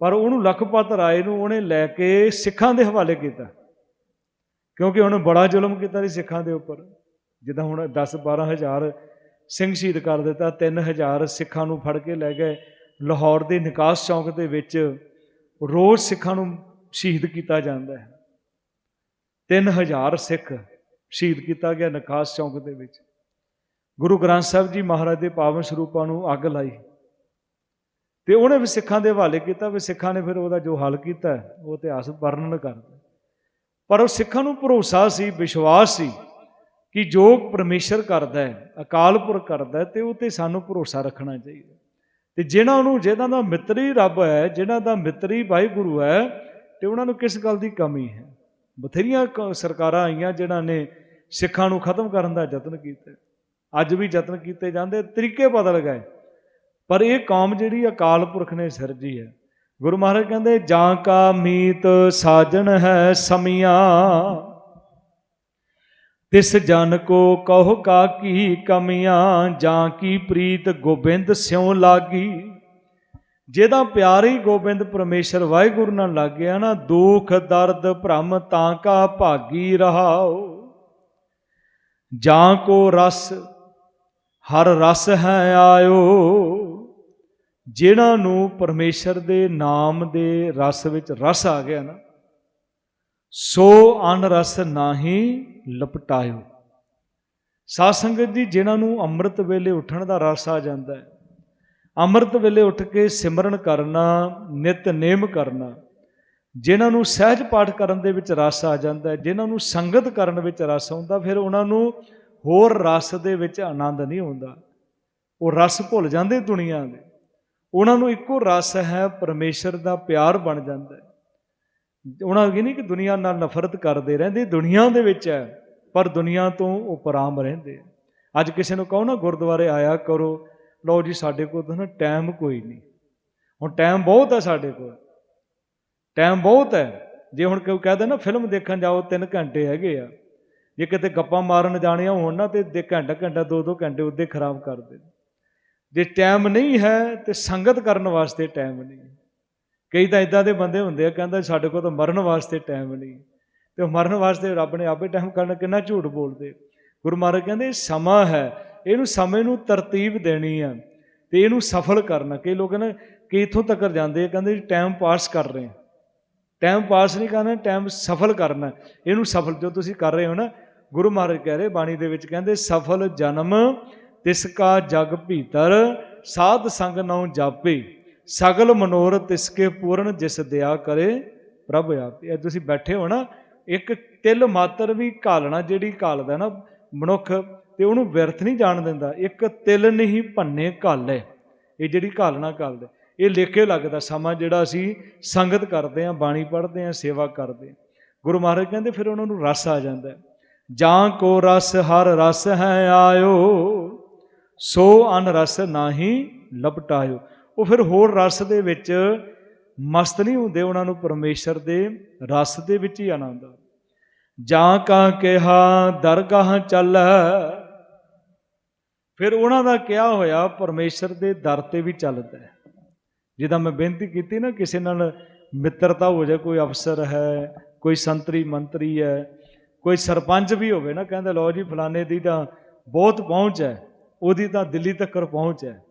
ਪਰ ਉਹਨੂੰ ਲਖਪਤ ਰਾਏ ਨੂੰ ਉਹਨੇ ਲੈ ਕੇ ਸਿੱਖਾਂ ਦੇ ਹਵਾਲੇ ਕੀਤਾ। ਕਿਉਂਕਿ ਉਹਨੇ ਬੜਾ ਜ਼ੁਲਮ ਕੀਤਾ ਸੀ ਸਿੱਖਾਂ ਦੇ ਉੱਪਰ। ਜਿੱਦਾਂ ਹੁਣ 10 12 ਹਜ਼ਾਰ ਸਿੰਘ ਸ਼ਹੀਦ ਕਰ ਦਿੱਤਾ 3000 ਸਿੱਖਾਂ ਨੂੰ ਫੜ ਕੇ ਲੈ ਗਏ। ਲਾਹੌਰ ਦੇ ਨਿਕਾਸ ਚੌਂਕ ਦੇ ਵਿੱਚ ਰੋਜ਼ ਸਿੱਖਾਂ ਨੂੰ ਸ਼ਹੀਦ ਕੀਤਾ ਜਾਂਦਾ ਹੈ। 3000 ਸਿੱਖ ਸ਼ਹੀਦ ਕੀਤਾ ਗਿਆ ਨਿਕਾਸ ਚੌਂਕ ਦੇ ਵਿੱਚ। ਗੁਰੂ ਗ੍ਰੰਥ ਸਾਹਿਬ ਜੀ ਮਹਾਰਾਜ ਦੇ ਪਾਵਨ ਸਰੂਪਾਂ ਨੂੰ ਅੱਗ ਲਾਈ। ਤੇ ਉਹਨੇ ਵੀ ਸਿੱਖਾਂ ਦੇ ਹਵਾਲੇ ਕੀਤਾ ਵੀ ਸਿੱਖਾਂ ਨੇ ਫਿਰ ਉਹਦਾ ਜੋ ਹੱਲ ਕੀਤਾ, ਉਹ ਇਤਿਹਾਸ ਵਰਣਨ ਕਰਦਾ। ਪਰ ਉਹ ਸਿੱਖਾਂ ਨੂੰ ਭਰੋਸਾ ਸੀ, ਵਿਸ਼ਵਾਸ ਸੀ ਕਿ ਜੋ ਪਰਮੇਸ਼ਰ ਕਰਦਾ ਹੈ, ਅਕਾਲ ਪੁਰਖ ਕਰਦਾ ਹੈ ਤੇ ਉਹ ਤੇ ਸਾਨੂੰ ਭਰੋਸਾ ਰੱਖਣਾ ਚਾਹੀਦਾ। ਤੇ ਜਿਹਨਾਂ ਨੂੰ ਜਿਹਨਾਂ ਦਾ ਮਿੱਤਰੀ ਰੱਬ ਹੈ ਜਿਹਨਾਂ ਦਾ ਮਿੱਤਰੀ ਵਾਹਿਗੁਰੂ ਹੈ, ਤੇ ਉਹਨਾਂ ਨੂੰ ਕਿਸ ਗੱਲ ਦੀ ਕਮੀ ਹੈ? ਬਥੇਰੀਆਂ ਕ- ਸਰਕਾਰਾਂ ਆਈਆਂ ਜਿਨ੍ਹਾਂ ਨੇ ਸਿੱਖਾਂ ਨੂੰ ਖਤਮ ਕਰਨ ਦਾ ਯਤਨ ਕੀਤਾ। ਅੱਜ ਵੀ ਯਤਨ ਕੀਤੇ ਜਾਂਦੇ, ਤਰੀਕੇ ਬਦਲ ਗਏ। ਪਰ ਇਹ ਕੌਮ ਜਿਹੜੀ ਅਕਾਲ ਪੁਰਖ ਨੇ ਸਿਰਜੀ ਹੈ। ਗੁਰੂ ਮਹਾਰਾਜ ਕਹਿੰਦੇ, ਜਾਂ ਕਾ ਮੀਤ ਸਾਜਣ ਹੈ ਸਮੀਆਂ ਤਿਸ ਜਨ ਕੋ ਕਹੋ ਕਾ ਕੀ ਕਮੀਆਂ, ਜਾਂ ਕੀ ਪ੍ਰੀਤ ਗੋਬਿੰਦ ਸਿਉ ਲਾਗੀ? ਜਿਹਦਾ ਪਿਆਰ ਹੀ ਗੋਬਿੰਦ ਪਰਮੇਸ਼ਰ ਵਾਹਿਗੁਰੂ ਨਾਲ ਲੱਗ ਗਿਆ ਨਾ, ਦੁੱਖ, ਦਰਦ, ਭ੍ਰਮ ਤਾਂ ਕਾ ਭਾਗੀ ਰਹਾਓ ਜਾਂ ਕੋ ਰਸ, ਹਰ ਰਸ ਹੈ ਆਇਓ। ਜਿਹਨਾਂ ਨੂੰ ਪਰਮੇਸ਼ਰ ਦੇ ਨਾਮ ਦੇ ਰਸ ਵਿੱਚ ਰਸ ਆ ਗਿਆ ਨਾ, ਸੋ ਅਨ ਰਸ ਨਾਹੀ ਲਪਟਾਇਓ। ਸਾਧ ਸੰਗਤ ਜੀ, ਜਿਨ੍ਹਾਂ ਨੂੰ ਅੰਮ੍ਰਿਤ ਵੇਲੇ ਉੱਠਣ ਦਾ ਰਸ ਆ ਜਾਂਦਾ ਹੈ, ਅੰਮ੍ਰਿਤ ਵੇਲੇ ਉੱਠ ਕੇ ਸਿਮਰਨ ਕਰਨਾ, ਨਿਤ ਨੇਮ ਕਰਨਾ, ਜਿਨ੍ਹਾਂ ਨੂੰ ਸਹਿਜ ਪਾਠ ਕਰਨ ਦੇ ਵਿੱਚ ਰਸ ਆ ਜਾਂਦਾ ਹੈ, ਜਿਨ੍ਹਾਂ ਨੂੰ ਸੰਗਤ ਕਰਨ ਵਿੱਚ ਰਸ ਆਉਂਦਾ, ਫਿਰ ਉਹਨਾਂ ਨੂੰ ਹੋਰ ਰਸ ਦੇ ਵਿੱਚ ਆਨੰਦ ਨਹੀਂ ਆਉਂਦਾ। ਉਹ ਰਸ ਭੁੱਲ ਜਾਂਦੇ ਦੁਨੀਆ ਦੇ। ਉਹਨਾਂ ਨੂੰ ਇੱਕੋ ਰਸ ਹੈ, ਪਰਮੇਸ਼ਰ ਦਾ ਪਿਆਰ ਬਣ ਜਾਂਦਾ ਹੈ। ਉਹਨਾਂ ਇਹ ਨਹੀਂ ਕਿ ਦੁਨੀਆ ਨਾਲ ਨਫ਼ਰਤ ਕਰਦੇ ਰਹਿੰਦੇ, ਦੁਨੀਆ ਦੇ ਵਿੱਚ ਹੈ, ਪਰ ਦੁਨੀਆ ਤੋਂ ਉਹ ਉਪਰਾਮ ਰਹਿੰਦੇ ਅੱਜ ਕਿਸੇ ਨੂੰ ਕਹੋ ਨਾ, ਗੁਰਦੁਆਰੇ ਆਇਆ ਕਰੋ, ਲਓ ਜੀ ਸਾਡੇ ਕੋਲ ਤਾਂ ਨਾ ਟਾਈਮ ਕੋਈ ਨਹੀਂ। ਹੁਣ ਟਾਈਮ ਬਹੁਤ ਹੈ ਸਾਡੇ ਕੋਲ। ਟਾਈਮ ਬਹੁਤ ਹੈ। ਜੇ ਹੁਣ ਕੋਈ ਕਹਦੇ ਨਾ, ਫਿਲਮ ਦੇਖਣ ਜਾਓ 3 ਘੰਟੇ ਹੈਗੇ ਆ। ਜੇ ਕਿਤੇ ਗੱਪਾਂ ਮਾਰਨ ਜਾਣੀਆਂ ਹੋਣ ਨਾ, ਤੇ ਦੇ ਘੰਟਾ ਘੰਟਾ, ਦੋ ਦੋ ਘੰਟੇ ਉੱਦੇ ਖਰਾਬ ਕਰਦੇ ਜੇ ਟਾਈਮ ਨਹੀਂ ਹੈ, ਤੇ ਸੰਗਤ ਕਰਨ ਵਾਸਤੇ ਟਾਈਮ ਨਹੀਂ ਕਈ ਤਾਂ ਇਦਾਂ ਦੇ ਬੰਦੇ ਹੁੰਦੇ ਆ, ਕਹਿੰਦਾ ਸਾਡੇ ਕੋਲ ਤਾਂ ਮਰਨ ਵਾਸਤੇ ਟਾਈਮ ਨਹੀਂ। ਤੇ ਉਹ ਮਰਨ ਵਾਸਤੇ ਰੱਬ ਨੇ ਆਪੇ ਟਾਈਮ ਕਰਨਾ ਕਿੰਨਾ ਝੂਠ ਬੋਲਦੇ। ਗੁਰੂ ਮਹਾਰਾਜ ਕਹਿੰਦੇ, ਸਮਾਂ ਹੈ, ਇਹਨੂੰ ਸਮੇਂ ਨੂੰ ਤਰਤੀਬ ਦੇਣੀ ਆ, ਤੇ ਇਹਨੂੰ ਸਫਲ ਕਰਨਾ। ਕਈ ਲੋਕ ਨਾ ਕਿ ਇੱਥੋਂ ਤੱਕ ਜਾਂਦੇ ਆ, ਕਹਿੰਦੇ ਟਾਈਮ ਪਾਸ ਕਰ ਰਹੇ ਟਾਈਮ ਪਾਸ ਨਹੀਂ ਕਰਨਾ ਟਾਈਮ ਸਫਲ ਕਰਨਾ। ਇਹਨੂੰ ਸਫਲ ਜੋ ਤੁਸੀਂ ਕਰ ਰਹੇ ਹੋ ਨਾ, ਗੁਰੂ ਮਹਾਰਾਜ ਕਹਿ ਰਹੇ, ਬਾਣੀ ਦੇ ਵਿੱਚ ਕਹਿੰਦੇ, ਸਫਲ ਜਨਮ ਤਿਸ ਕਾ ਜਗ ਭੀਤਰ, ਸਾਧ ਸੰਗ ਨਉ ਜਾਪੇ। ਸਗਲ ਮਨੋਰਥ ਤਿਸਕੇ ਪੂਰਨ ਜਿਸ ਦਿਆ ਕਰੇ ਪ੍ਰਭ ਆਪ। ਇਹ ਤੁਸੀਂ ਬੈਠੇ ਹੋ ਨਾ, ਇੱਕ ਤਿਲ ਮਾਤਰ ਵੀ ਘਾਲਣਾ, ਜਿਹੜੀ ਘਾਲਦਾ ਨਾ ਮਨੁੱਖ, ਤੇ ਉਹਨੂੰ ਵਿਅਰਥ ਨਹੀਂ ਜਾਣ ਦਿੰਦਾ। ਇੱਕ ਤਿਲ ਨਹੀਂ ਭੰਨੇ ਘਾਲੇ, ਇਹ ਜਿਹੜੀ ਘਾਲਣਾ ਘਾਲਦੇ। ਇਹ ਲੇਖੇ ਲੱਗਦਾ ਸਮਾਂ ਜਿਹੜਾ ਅਸੀਂ ਸੰਗਤ ਕਰਦੇ ਆਂ ਬਾਣੀ ਪੜ੍ਹਦੇ ਆਂ ਸੇਵਾ ਕਰਦੇ ਆਂ ਗੁਰੂ ਮਹਾਰਾਜ ਕਹਿੰਦੇ ਫਿਰ ਉਹਨਾਂ ਨੂੰ ਰਸ ਆ ਜਾਂਦਾ ਜਾਂ ਕੋ ਰਸ ਹਰ ਰਸ ਹੈ ਆਇਓ, ਸੋ ਅਨ ਰਸ ਨਾਹੀ ਲਪਟਾਇਓ। ਉਹ ਫਿਰ ਹੋਰ ਰਸ ਦੇ ਵਿੱਚ ਮਸਤ ਨਹੀਂ ਹੁੰਦੇ, ਉਹਨਾਂ ਨੂੰ ਪਰਮੇਸ਼ਰ ਦੇ ਰਸ ਦੇ ਵਿੱਚ ਹੀ ਆਨੰਦ ਆ ਜਾਂ ਕਾ ਕਿਹਾ, ਦਰਗਾਹ ਚੱਲ। ਫਿਰ ਉਹਨਾਂ ਦਾ ਕਿਹਾ ਹੋਇਆ, ਪਰਮੇਸ਼ਰ ਦੇ ਦਰ ਤੇ ਵੀ ਚੱਲਦਾ ਹੈ। ਜਿੱਦਾਂ ਮੈਂ ਬੇਨਤੀ ਕੀਤੀ ਨਾ, ਕਿਸੇ ਨਾਲ ਮਿੱਤਰਤਾ ਹੋ ਜਾਏ, ਕੋਈ ਅਫਸਰ ਹੈ, ਕੋਈ ਸੰਤਰੀ ਮੰਤਰੀ ਹੈ, ਕੋਈ ਸਰਪੰਚ ਵੀ ਹੋਵੇ ਨਾ, ਕਹਿੰਦੇ, ਲਓ ਜੀ, ਫਲਾਣੇ ਦੀ ਤਾਂ ਬਹੁਤ ਪਹੁੰਚ ਹੈ, ਉਹਦੀ ਤਾਂ ਦਿੱਲੀ ਤੱਕ ਪਹੁੰਚ ਹੈ।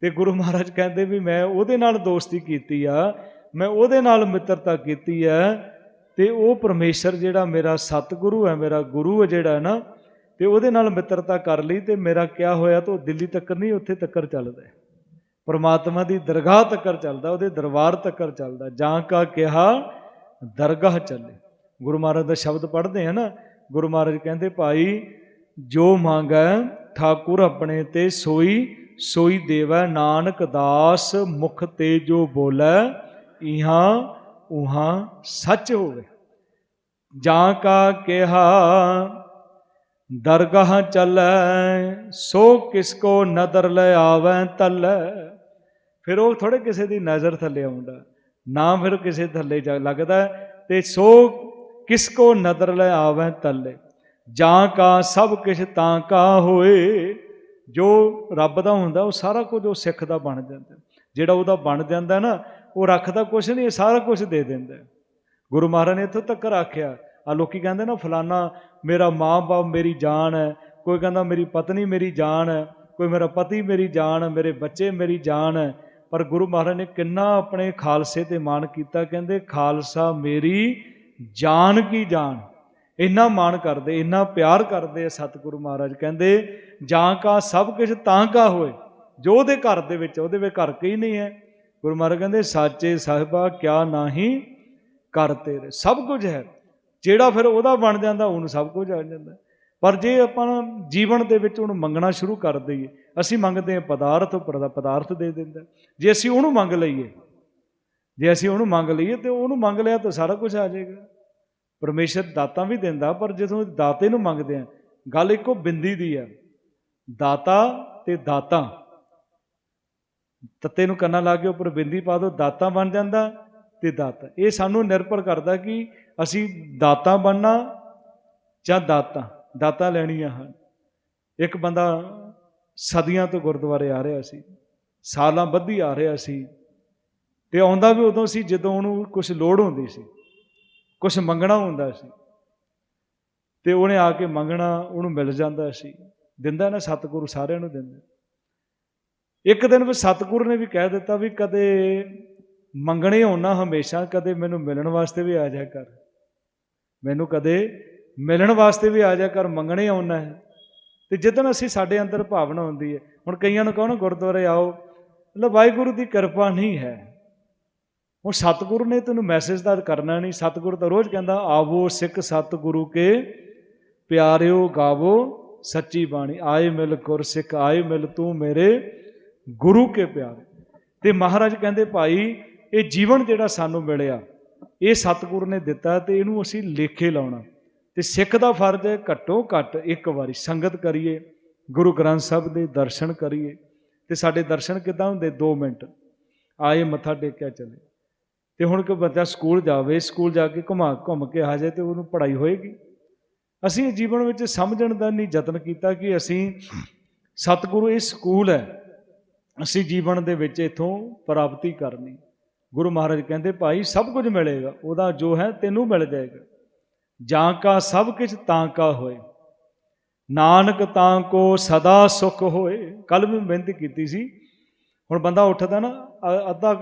ਤੇ ਗੁਰੂ ਮਹਾਰਾਜ ਕਹਿੰਦੇ ਵੀ ਮੈਂ ਉਹਦੇ ਨਾਲ ਦੋਸਤੀ ਕੀਤੀ ਆ, ਮੈਂ ਉਹਦੇ ਨਾਲ ਮਿੱਤਰਤਾ ਕੀਤੀ ਹੈ ਤੇ ਉਹ ਪਰਮੇਸ਼ਰ ਜਿਹੜਾ ਮੇਰਾ ਸਤਿਗੁਰੂ ਹੈ, ਮੇਰਾ ਗੁਰੂ ਹੈ ਜਿਹੜਾ ਹੈ ਨਾ, ਤੇ ਉਹਦੇ ਨਾਲ ਮਿੱਤਰਤਾ ਕਰ ਲਈ ਤੇ ਮੇਰਾ ਕਿਹਾ ਹੋਇਆ ਤਾਂ ਉਹ ਦਿੱਲੀ ਤੱਕ ਨਹੀਂ, ਉੱਥੇ ਤੱਕ ਚੱਲਦਾ ਹੈ। ਪਰਮਾਤਮਾ ਦੀ ਦਰਗਾਹ ਤੱਕਰ ਚੱਲਦਾ, ਉਹਦੇ ਦਰਬਾਰ ਤੱਕਰ ਚੱਲਦਾ, ਜਾਂ ਕਾ ਕਿਹਾ, ਦਰਗਾਹ ਚੱਲੇ। ਗੁਰੂ ਮਹਾਰਾਜ ਦਾ ਸ਼ਬਦ ਪੜ੍ਹਦੇ ਆ ਨਾ, ਗੁਰੂ ਮਹਾਰਾਜ ਕਹਿੰਦੇ, ਭਾਈ, ਜੋ ਮੰਗੈ, ਠਾਕੁਰ ਆਪਣੇ ਤੇ ਸੋਈ ਸੋਈ ਦੇਵੈ ਨਾਨਕ ਦਾਸ ਮੁਖ ਤੇ ਜੋ ਬੋਲੇ, ਇਹਾ ਉਹਾਂ ਸੱਚ ਹੋਵੇ। ਜਾਂ ਕਾ ਕਿਹਾ, ਦਰਗਾਹ ਚੱਲੈ, ਸੋ ਕਿਸ ਕੋ ਨਦਰ ਲੈ ਆਵੈ ਤਲੈ। ਫਿਰ ਉਹ ਥੋੜੇ ਕਿਸੇ ਦੀ ਨਜ਼ਰ ਥੱਲੇ ਆਉਂਦਾ, ਨਾ ਫਿਰ ਕਿਸੇ ਥੱਲੇ ਲੱਗਦਾ, ਤੇ ਸੋ ਕਿਸ ਕੋ ਨਦਰ ਲੈ ਆਵੈ ਤਲੈ। ਜਾਂ ਕਾ ਸਭ ਕਿਛ ਤਾਂ ਕਾ ਹੋਏ ਜੋ ਰੱਬ ਦਾ ਹੁੰਦਾ, ਉਹ ਸਾਰਾ ਕੁਝ ਉਹ ਸਿੱਖ ਦਾ ਬਣ ਜਾਂਦਾ। ਜਿਹੜਾ ਉਹਦਾ ਬਣ ਜਾਂਦਾ ਨਾ, ਉਹ ਰੱਖਦਾ ਕੁਝ ਨਹੀਂ, ਇਹ ਸਾਰਾ ਕੁਝ ਦੇ ਦਿੰਦਾ। ਗੁਰੂ ਮਹਾਰਾਜ ਨੇ ਇੱਥੋਂ ਤੱਕ ਰੱਖਿਆ ਆ ਲੋਕੀ ਕਹਿੰਦੇ ਨਾ, ਫਲਾਨਾ ਮੇਰਾ ਮਾਂ-ਬਾਪ ਮੇਰੀ ਜਾਨ ਹੈ, ਕੋਈ ਕਹਿੰਦਾ ਮੇਰੀ ਪਤਨੀ ਮੇਰੀ ਜਾਨ ਹੈ, ਕੋਈ ਮੇਰਾ ਪਤੀ ਮੇਰੀ ਜਾਨ ਹੈ, ਮੇਰੇ ਬੱਚੇ ਮੇਰੀ ਜਾਨ ਹੈ। ਪਰ ਗੁਰੂ ਮਹਾਰਾਜ ਨੇ ਕਿੰਨਾ ਆਪਣੇ ਖਾਲਸੇ ਤੇ ਮਾਣ ਕੀਤਾ, ਕਹਿੰਦੇ, ਖਾਲਸਾ ਮੇਰੀ ਜਾਨ ਕੀ ਜਾਨ? ਇੰਨਾ ਮਾਣ ਕਰਦੇ, ਇੰਨਾ ਪਿਆਰ ਕਰਦੇ ਸਤਿਗੁਰੂ ਮਹਾਰਾਜ। ਕਹਿੰਦੇ, ਜਾਂ ਕਾ ਸਭ ਕੁਝ ਤਾਂ ਕਾ ਹੋਏ, ਜੋ ਉਹਦੇ ਘਰ ਦੇ ਵਿੱਚ, ਉਹਦੇ ਵਿੱਚ ਘਰ ਕਈ ਨਹੀਂ ਹੈ। ਗੁਰੂ ਮਹਾਰਾਜ ਕਹਿੰਦੇ, ਸਾਚੇ ਸਾਹਿਬਾ, ਕਿਆ ਨਾਹੀ ਕਰ ਤੇਰੇ? ਸਭ ਕੁਝ ਹੈ। ਜਿਹੜਾ ਫਿਰ ਉਹਦਾ ਬਣ ਜਾਂਦਾ, ਉਹਨੂੰ ਸਭ ਕੁਝ ਆ ਜਾਂਦਾ। ਪਰ ਜੇ ਆਪਾਂ ਜੀਵਨ ਦੇ ਵਿੱਚ ਉਹਨੂੰ ਮੰਗਣਾ ਸ਼ੁਰੂ ਕਰ ਦਈਏ, ਅਸੀਂ ਮੰਗਦੇ ਹਾਂ ਪਦਾਰਥ ਉਹ ਪਰਦਾ ਪਦਾਰਥ ਦੇ ਦਿੰਦਾ। ਜੇ ਅਸੀਂ ਉਹਨੂੰ ਮੰਗ ਲਈਏ, ਜੇ ਅਸੀਂ ਉਹਨੂੰ ਮੰਗ ਲਈਏ ਤੇ ਉਹਨੂੰ ਮੰਗ ਲਿਆ ਤਾਂ ਸਾਰਾ ਕੁਝ ਆ ਜਾਏਗਾ। ਪਰਮੇਸ਼ਰ ਦਾਤਾਂ ਵੀ ਦਿੰਦਾ, ਪਰ ਜਦੋਂ ਦਾਤੇ ਨੂੰ ਮੰਗਦੇ ਆ, ਗੱਲ ਇੱਕੋ ਬਿੰਦੀ ਦੀ ਆ। ਦਾਤਾ ਤੇ ਦਾਤਾ। ਤੱਤੇ ਨੂੰ ਕੰਨਾਂ ਲਾ ਕੇ ਉੱਪਰ ਬਿੰਦੀ ਪਾ ਦੋ, ਦਾਤਾ ਬਣ ਜਾਂਦਾ ਤੇ ਦਾਤਾ। ਇਹ ਸਾਨੂੰ ਨਿਰਭਰ ਕਰਦਾ ਕਿ ਅਸੀਂ ਦਾਤਾ ਬਣਨਾ ਜਾਂ ਦਾਤਾ ਦਾਤਾ ਲੈਣੀਆਂ ਹਨ। ਇੱਕ ਬੰਦਾ ਸਦੀਆਂ ਤੋਂ ਗੁਰਦੁਆਰੇ ਆ ਰਿਹਾ ਸੀ, ਸਾਲਾਂ ਬੱਧੀ ਆ ਰਿਹਾ ਸੀ, ਤੇ ਆਉਂਦਾ ਵੀ ਉਦੋਂ ਸੀ ਜਦੋਂ ਉਹਨੂੰ ਕੁਝ ਲੋੜ ਹੁੰਦੀ ਸੀ। ਕੁਝ ਮੰਗਣਾ ਹੁੰਦਾ ਸੀ। ਤੇ ਉਹਨੇ ਆ ਕੇ ਮੰਗਣਾ, ਉਹਨੂੰ ਮਿਲ ਜਾਂਦਾ ਸੀ। ਦਿੰਦਾ ਨਾ ਸਤਿਗੁਰੂ, ਸਾਰਿਆਂ ਨੂੰ ਦਿੰਦਾ। ਇੱਕ ਦਿਨ ਵੀ ਸਤਿਗੁਰੂ ਨੇ ਵੀ ਕਹਿ ਦਿੱਤਾ ਵੀ ਕਦੇ ਮੰਗਣੇ ਹੋਣਾ ਹਮੇਸ਼ਾ, ਕਦੇ ਮੈਨੂੰ ਮਿਲਣ ਵਾਸਤੇ ਵੀ ਆ ਜਾ ਕਰ। ਮੈਨੂੰ ਕਦੇ ਮਿਲਣ ਵਾਸਤੇ ਵੀ ਆ ਜਾ ਕਰ, ਮੰਗਣੇ ਆਉਣਾ ਹੈ ਤੇ ਜਦੋਂ ਅਸੀਂ ਸਾਡੇ ਅੰਦਰ ਭਾਵਨਾ ਹੁੰਦੀ ਹੈ, ਹੁਣ ਕਈਆਂ ਨੂੰ ਕਹੋ ਨਾ, ਗੁਰਦੁਆਰੇ ਆਓ, ਮਤਲਬ ਵਾਹਿਗੁਰੂ ਦੀ ਕਿਰਪਾ ਨਹੀਂ ਹੈ। ਹੁਣ ਸਤਿਗੁਰੂ ਨੇ ਤੈਨੂੰ ਮੈਸੇਜ ਤਾਂ ਕਰਨਾ ਨਹੀਂ। ਸਤਿਗੁਰੂ ਤਾਂ ਰੋਜ਼ ਕਹਿੰਦਾ, ਆਵੋ ਸਿੱਖ ਸਤਿਗੁਰੂ ਕੇ, ਪਿਆਰਿਓ ਗਾਵੋ ਸੱਚੀ ਬਾਣੀ। ਆਏ ਮਿਲ ਗੁਰ ਸਿੱਖ, ਆਏ ਮਿਲ ਤੂੰ ਮੇਰੇ ਗੁਰੂ ਕੇ ਪਿਆਰੇ। ਤੇ ਮਹਾਰਾਜ ਕਹਿੰਦੇ, ਭਾਈ, ਇਹ ਜੀਵਨ ਜਿਹੜਾ ਸਾਨੂੰ ਮਿਲਿਆ, ਇਹ ਸਤਿਗੁਰ ਨੇ ਦਿੱਤਾ ਤੇ ਇਹਨੂੰ ਅਸੀਂ ਲੇਖੇ ਲਾਉਣਾ। ਤੇ ਸਿੱਖ ਦਾ ਫਰਜ਼ ਹੈ ਘੱਟੋ ਘੱਟ ਇੱਕ ਵਾਰੀ ਸੰਗਤ ਕਰੀਏ, ਗੁਰੂ ਗ੍ਰੰਥ ਸਾਹਿਬ ਦੇ ਦਰਸ਼ਨ ਕਰੀਏ। ਤੇ ਸਾਡੇ ਦਰਸ਼ਨ ਕਿਦਾਂ ਹੁੰਦੇ? 2 ਮਿੰਟ। ਆਏ ਮੱਥਾ ਟੇਕਿਆ ਚਲੇ। ਤੇ ਹੁਣ ਕਿ ਬੱਚਾ ਸਕੂਲ ਜਾਵੇ, ਸਕੂਲ ਜਾ ਕੇ ਘੁਮਾ ਘੁੰਮ ਕੇ ਆ ਜਾਏ ਤੇ ਉਹਨੂੰ ਪੜ੍ਹਾਈ ਹੋਏਗੀ। ਅਸੀਂ ਜੀਵਨ ਵਿੱਚ ਸਮਝਣ ਦਾ ਨਹੀਂ ਯਤਨ ਕੀਤਾ ਕਿ ਅਸੀਂ ਸਤਿਗੁਰੂ ਇਹ ਸਕੂਲ ਹੈ। ਅਸੀਂ ਜੀਵਨ ਦੇ ਵਿੱਚ ਇਥੋਂ ਪ੍ਰਾਪਤੀ ਕਰਨੀ। ਗੁਰੂ ਮਹਾਰਾਜ ਕਹਿੰਦੇ, ਭਾਈ, ਸਭ ਕੁਝ ਮਿਲੇਗਾ। ਉਹਦਾ ਜੋ ਹੈ, ਤੈਨੂੰ ਮਿਲ ਜਾਏਗਾ। ਜਾਂ ਕਾ ਸਭ ਕੁਝ ਤਾਂ ਕਾ ਹੋਏ। ਨਾਨਕ ਤਾਂ ਕੋ ਸਦਾ ਸੁਖ ਹੋਏ। ਕੱਲ ਵੀ ਬੇਨਤੀ ਕੀਤੀ ਸੀ। ਹੁਣ ਬੰਦਾ ਉੱਠਦਾ ਨਾ ਅੱਧਾ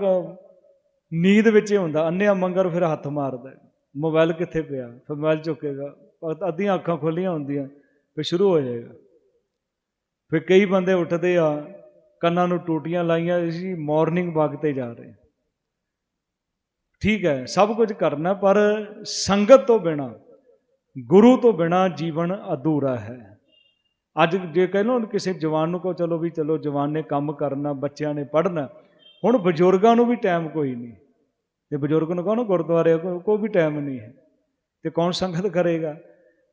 ਨੀਂਦ ਵਿੱਚ ਹੀ ਹੁੰਦਾ ਅੰਨਿਆ ਮੰਗਰ ਫਿਰ ਹੱਥ ਮਾਰਦਾ ਮੋਬਾਈਲ ਕਿੱਥੇ ਪਿਆ? ਫਿਰ ਮੋਬਾਈਲ ਚੁੱਕੇਗਾ। ਅੱਧੀਆਂ ਅੱਖਾਂ ਖੁੱਲੀਆਂ ਹੁੰਦੀਆਂ, ਫਿਰ ਸ਼ੁਰੂ ਹੋ ਜਾਏਗਾ। ਫਿਰ ਕਈ ਬੰਦੇ ਉੱਠਦੇ ਆ, ਕੰਨਾਂ ਨੂੰ ਟੂਟੀਆਂ ਲਾਈਆਂ ਸੀ ਮਾਰਨਿੰਗ ਵਾਕ ਤੇ ਜਾ ਰਹੇ ਠੀਕ ਹੈ, ਸਭ ਕੁਝ ਕਰਨਾ, ਪਰ ਸੰਗਤ ਤੋਂ ਬਿਨਾ, ਗੁਰੂ ਤੋਂ ਬਿਨਾ ਜੀਵਨ ਅਧੂਰਾ ਹੈ। ਅੱਜ ਜੇ ਕਹਿ ਲਓ ਕਿਸੇ ਜਵਾਨ ਨੂੰ ਕੋ ਚਲੋ ਵੀ ਚਲੋ, ਜਵਾਨ ਨੇ ਕੰਮ ਕਰਨਾ, ਬੱਚਿਆਂ ਨੇ ਪੜ੍ਹਨਾ ਹੁਣ ਬਜ਼ੁਰਗਾਂ ਨੂੰ ਵੀ ਟਾਈਮ ਕੋਈ ਨਹੀਂ। ਤੇ ਬਜ਼ੁਰਗ ਨੂੰ ਕਹੋ ਨਾ ਗੁਰਦੁਆਰੇ ਕੋਈ ਵੀ ਟਾਈਮ ਨਹੀਂ ਹੈ। ਤੇ ਕੌਣ ਸੰਗਤ ਕਰੇਗਾ?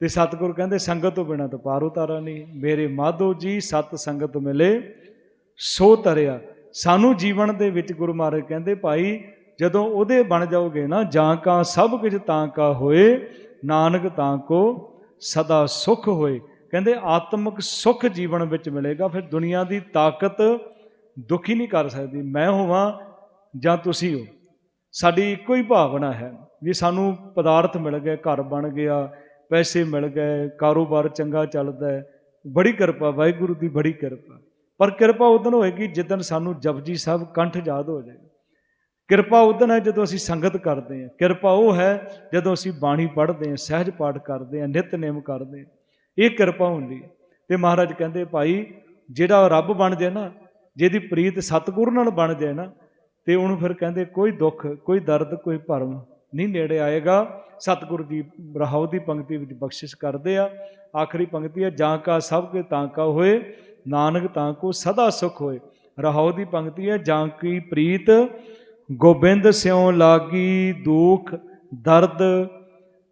ਤੇ ਸਤਿਗੁਰ ਕਹਿੰਦੇ, ਸੰਗਤ ਤੋਂ ਬਿਨਾ ਤਾਂ ਪਾਰ ਉਤਾਰਾ ਨਹੀਂ। ਮੇਰੇ ਮਾਧੋ ਜੀ, ਸਤ ਸੰਗਤ ਮਿਲੇ, ਸੋ ਤਰਿਆ। ਸਾਨੂੰ ਜੀਵਨ ਦੇ ਵਿੱਚ ਗੁਰੂ ਮਹਾਰਾਜ ਕਹਿੰਦੇ, ਭਾਈ, ਜਦੋਂ ਉਹਦੇ ਬਣ ਜਾਓਗੇ ਨਾ, ਜਾਂ ਕਾ ਸਭ ਕੁਝ ਤਾਂ ਕਾ ਹੋਏ, ਨਾਨਕ ਤਾਂ ਕੋ ਸਦਾ ਸੁਖ ਹੋਏ। ਕਹਿੰਦੇ, ਆਤਮਿਕ ਸੁਖ ਜੀਵਨ ਵਿੱਚ ਮਿਲੇਗਾ, ਫਿਰ ਦੁਨੀਆ ਦੀ ਤਾਕਤ ਦੁਖੀ ਨਹੀਂ ਕਰ ਸਕਦੀ। ਮੈਂ ਹੋਵਾਂ ਜਾਂ ਤੁਸੀਂ ਹੋ। ਸਾਡੀ ਇੱਕੋ ਹੀ ਭਾਵਨਾ ਹੈ ਵੀ ਸਾਨੂੰ ਪਦਾਰਥ ਮਿਲ ਗਏ, ਘਰ ਬਣ ਗਿਆ, ਪੈਸੇ ਮਿਲ ਗਏ, ਕਾਰੋਬਾਰ ਚੰਗਾ ਚੱਲਦਾ ਹੈ। ਬੜੀ ਕਿਰਪਾ, ਵਾਹਿਗੁਰੂ ਦੀ ਬੜੀ ਕਿਰਪਾ। ਪਰ ਕਿਰਪਾ ਉਦੋਂ ਹੋਏਗੀ ਜਦੋਂ ਸਾਨੂੰ ਜਪਜੀ ਸਾਹਿਬ ਕੰਠ ਯਾਦ ਹੋ ਜਾਏ ਕਿਰਪਾ ਉਦੋਂ ਹੈ ਜਦੋਂ ਅਸੀਂ ਸੰਗਤ ਕਰਦੇ ਹਾਂ। ਕਿਰਪਾ ਉਹ ਹੈ ਜਦੋਂ ਅਸੀਂ ਬਾਣੀ ਪੜ੍ਹਦੇ ਹਾਂ, ਸਹਿਜ ਪਾਠ ਕਰਦੇ ਹਾਂ ਨਿਤਨੇਮ ਕਰਦੇ ਹਾਂ। ਇਹ ਕਿਰਪਾ ਹੁੰਦੀ ਹੈ। ਤੇ ਮਹਾਰਾਜ ਕਹਿੰਦੇ, ਭਾਈ, ਜਿਹੜਾ ਰੱਬ ਬਣ ਜਾਏ ਨਾ ਜਿਹਦੀ ਪ੍ਰੀਤ ਸਤਿਗੁਰੂ ਨਾਲ ਬਣ ਜਾਏ ਨਾ, ਤੇ ਉਹਨੂੰ ਫਿਰ ਕਹਿੰਦੇ ਕੋਈ ਦੁੱਖ, ਕੋਈ ਦਰਦ, ਕੋਈ ਭਰਮ ਨਹੀਂ ਨੇੜੇ ਆਏਗਾ। ਸਤਿਗੁਰੂ ਜੀ ਰਹਾਉ ਦੀ ਪੰਕਤੀ ਵਿੱਚ ਬਖਸ਼ਿਸ਼ ਕਰਦੇ ਆ। ਆਖਰੀ ਪੰਕਤੀ ਹੈ ਜਾਂ ਕਾ ਸਭ ਕੇ ਤਾਂ ਕਾ ਹੋਏ, ਨਾਨਕ ਤਾਂ ਕੋ ਸਦਾ ਸੁਖ ਹੋਏ। ਰਹਾਉ ਦੀ ਪੰਕਤੀ ਹੈ ਜਾਂ ਕੀ ਪ੍ਰੀਤ, ਗੋਬਿੰਦ ਸਿਉ ਲਾਗੀ ਦੁਖ, ਦਰਦ,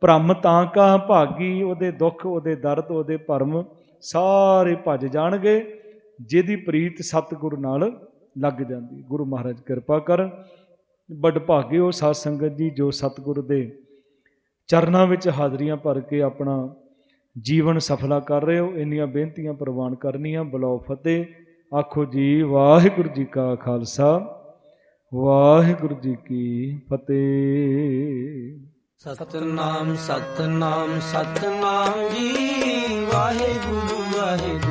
ਭ੍ਰਮ ਤਾਂ ਕਾ ਭਾਗੀ, ਉਹਦੇ ਦੁੱਖ, ਉਹਦੇ ਦਰਦ, ਉਹਦੇ ਭਰਮ ਸਾਰੇ ਭੱਜ ਜਾਣਗੇ। ਜਿਹਦੀ ਪ੍ਰੀਤ ਸਤਿਗੁਰ ਨਾਲ ਲੱਗ ਜਾਂਦੀ। ਗੁਰੂ ਮਹਾਰਾਜ ਕਿਰਪਾ ਕਰਨ ਵੱਡ ਭਾਗੇ ਉਹ ਸਾਧ ਸੰਗਤ ਜੀ ਜੋ ਸਤਿਗੁਰ ਦੇ ਚਰਨਾਂ ਵਿੱਚ ਹਾਜ਼ਰੀਆਂ ਭਰ ਕੇ ਆਪਣਾ ਜੀਵਨ ਸਫਲਾ ਕਰ ਰਹੇ ਹੋ, ਇੰਨੀਆਂ ਬੇਨਤੀਆਂ ਪ੍ਰਵਾਨ ਕਰਨੀਆਂ। ਬੁਲਾਓ ਫਤਿਹ। ਆਖੋ ਜੀ, ਵਾਹਿਗੁਰੂ ਜੀ ਕਾ ਖਾਲਸਾ। ਵਾਹਿਗੁਰੂ ਜੀ ਕੀ ਫਤਿਹ। ਸਤਨਾਮ ਸਤਨਾਮ ਸਤਨਾਮ ਜੀ। ਵਾਹਿਗੁਰੂ ਵਾਹਿਗੁਰੂ।